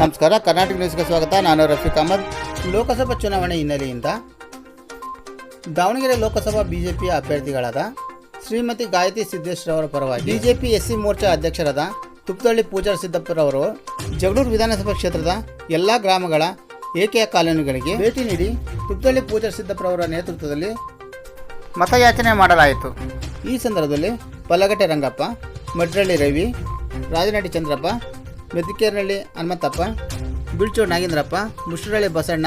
ನಮಸ್ಕಾರ, ಕರ್ನಾಟಕ ನ್ಯೂಸ್ಗೆ ಸ್ವಾಗತ. ನಾನು ರಫೀಕ್ ಅಹಮದ್. ಲೋಕಸಭಾ ಚುನಾವಣೆ ಹಿನ್ನೆಲೆಯಿಂದ ದಾವಣಗೆರೆ ಲೋಕಸಭಾ ಬಿಜೆಪಿ ಅಭ್ಯರ್ಥಿಗಳಾದ ಶ್ರೀಮತಿ ಗಾಯತ್ರಿ ಸಿದ್ದೇಶ್ವರವರ ಪರವಾಗಿ ಬಿಜೆಪಿ ಎಸ್ಸಿ ಮೋರ್ಚಾ ಅಧ್ಯಕ್ಷರಾದ ತುಪ್ಪದಳ್ಳಿ ಪೂಜಾರ್ ಸಿದ್ದಪ್ಪರವರು ಜಗಳೂರು ವಿಧಾನಸಭಾ ಕ್ಷೇತ್ರದ ಎಲ್ಲ ಗ್ರಾಮಗಳ ಏಕೆಯ ಕಾಲೋನಿಗಳಿಗೆ ಭೇಟಿ ನೀಡಿ ತುಪ್ಪದಳ್ಳಿ ಪೂಜಾರ್ ಸಿದ್ದಪ್ಪರವರ ನೇತೃತ್ವದಲ್ಲಿ ಮತಯಾಚನೆ ಮಾಡಲಾಯಿತು. ಈ ಸಂದರ್ಭದಲ್ಲಿ ಪಲಗಟ್ಟೆ ರಂಗಪ್ಪ, ಮಡ್ರಳ್ಳಿ ರವಿ ರಾಜನಟಿ ಚಂದ್ರಪ್ಪ ಮೆದಿಕೇರನಹಳ್ಳಿ ಹನುಮಂತಪ್ಪ, ಬಿಳ್ಚೂರು ನಾಗೇಂದ್ರಪ್ಪ, ಮುಷ್ಟರಳ್ಳಿ ಬಸಣ್ಣ,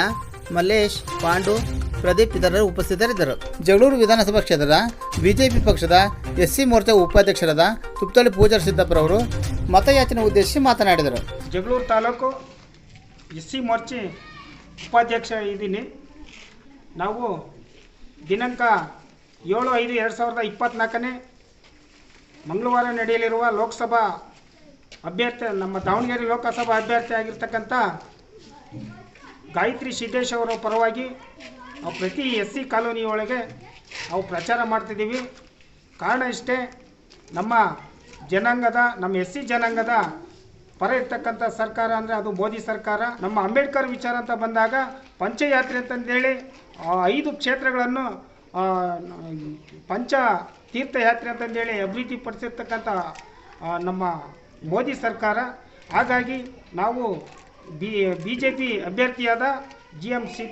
ಮಲ್ಲೇಶ್, ಪಾಂಡು, ಪ್ರದೀಪ್ ಇತರರು ಉಪಸ್ಥಿತರಿದ್ದರು. ಜಗಳೂರು ವಿಧಾನಸಭಾ ಕ್ಷೇತ್ರದ ಬಿಜೆಪಿ ಪಕ್ಷದ ಎಸ್ಸಿ ಮೋರ್ಚಾ ಉಪಾಧ್ಯಕ್ಷರಾದ ತುಪ್ಪತಳ್ಳಿ ಪೂಜಾರ್ ಸಿದ್ದಪ್ಪರವರು ಮತಯಾಚನೆ ಉದ್ದೇಶಿಸಿ ಮಾತನಾಡಿದರು. ಜಗಳೂರು ತಾಲೂಕು ಎಸ್ ಸಿ ಮೋರ್ಚೆ ಉಪಾಧ್ಯಕ್ಷ ಇದ್ದೀನಿ. ನಾವು ದಿನಾಂಕ ಏಳು ಐದು ಎರಡು ಸಾವಿರದ ಇಪ್ಪತ್ತ್ನಾಲ್ಕನೇ ಮಂಗಳವಾರ ನಡೆಯಲಿರುವ ಲೋಕಸಭಾ ಅಭ್ಯರ್ಥಿ, ನಮ್ಮ ದಾವಣಗೆರೆ ಲೋಕಸಭಾ ಅಭ್ಯರ್ಥಿ ಆಗಿರ್ತಕ್ಕಂಥ ಗಾಯತ್ರಿ ಸಿದ್ದೇಶ್ ಅವರ ಪರವಾಗಿ ನಾವು ಪ್ರತಿ ಎಸ್ ಸಿ ಕಾಲೋನಿಯೊಳಗೆ ನಾವು ಪ್ರಚಾರ ಮಾಡ್ತಿದ್ದೀವಿ. ಕಾರಣ ಇಷ್ಟೇ, ನಮ್ಮ ಜನಾಂಗದ, ನಮ್ಮ ಎಸ್ ಸಿ ಜನಾಂಗದ ಪರ ಇರ್ತಕ್ಕಂಥ ಸರ್ಕಾರ ಅಂದರೆ ಅದು ಮೋದಿ ಸರ್ಕಾರ. ನಮ್ಮ ಅಂಬೇಡ್ಕರ್ ವಿಚಾರ ಅಂತ ಬಂದಾಗ ಪಂಚಯಾತ್ರೆ ಅಂತಂದೇಳಿ ಐದು ಕ್ಷೇತ್ರಗಳನ್ನು ಪಂಚ ತೀರ್ಥಯಾತ್ರೆ ಅಂತಂದೇಳಿ ಅಭಿವೃದ್ಧಿಪಡಿಸಿರ್ತಕ್ಕಂಥ ಪಡಿಸಿರ್ತಕ್ಕಂಥ ನಮ್ಮ ಮೋದಿ ಸರ್ಕಾರ, ಹಾಗಾಗಿ ನಾವು B J P ಅಭ್ಯರ್ಥಿಯಾದ G M C,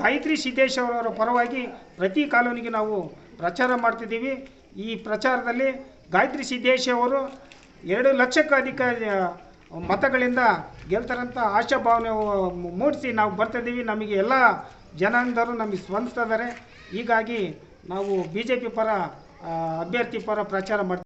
Gayatri Siddesh ಅವರವರ ಪರವಾಗಿ ಪ್ರತಿ ಕಾಲೋನಿಗೆ ನಾವು ಪ್ರಚಾರ ಮಾಡ್ತಿದ್ದೀವಿ. ಈ ಪ್ರಚಾರದಲ್ಲಿ ಗಾಯತ್ರಿ ಸಿದ್ದೇಶ್ ಅವರು ಎರಡು ಲಕ್ಷಕ್ಕೂ ಅಧಿಕ ಮತಗಳಿಂದ ಗೆಲ್ತಾರಂತ ಆಶಾಭಾವನೆ ಮೂಡಿಸಿ ನಾವು ಬರ್ತಿದ್ದೀವಿ. ನಮಗೆ ಎಲ್ಲ ಜನಾಂಗದವರು ನಮಗೆ ಸ್ಪಂದಿಸ್ತಾ ಇದ್ದಾರೆ. ಹೀಗಾಗಿ ನಾವು ಬಿ ಜೆ ಪಿ ಪರ ಅಭ್ಯರ್ಥಿ ಪರ ಪ್ರಚಾರ ಮಾಡ್ತೀವಿ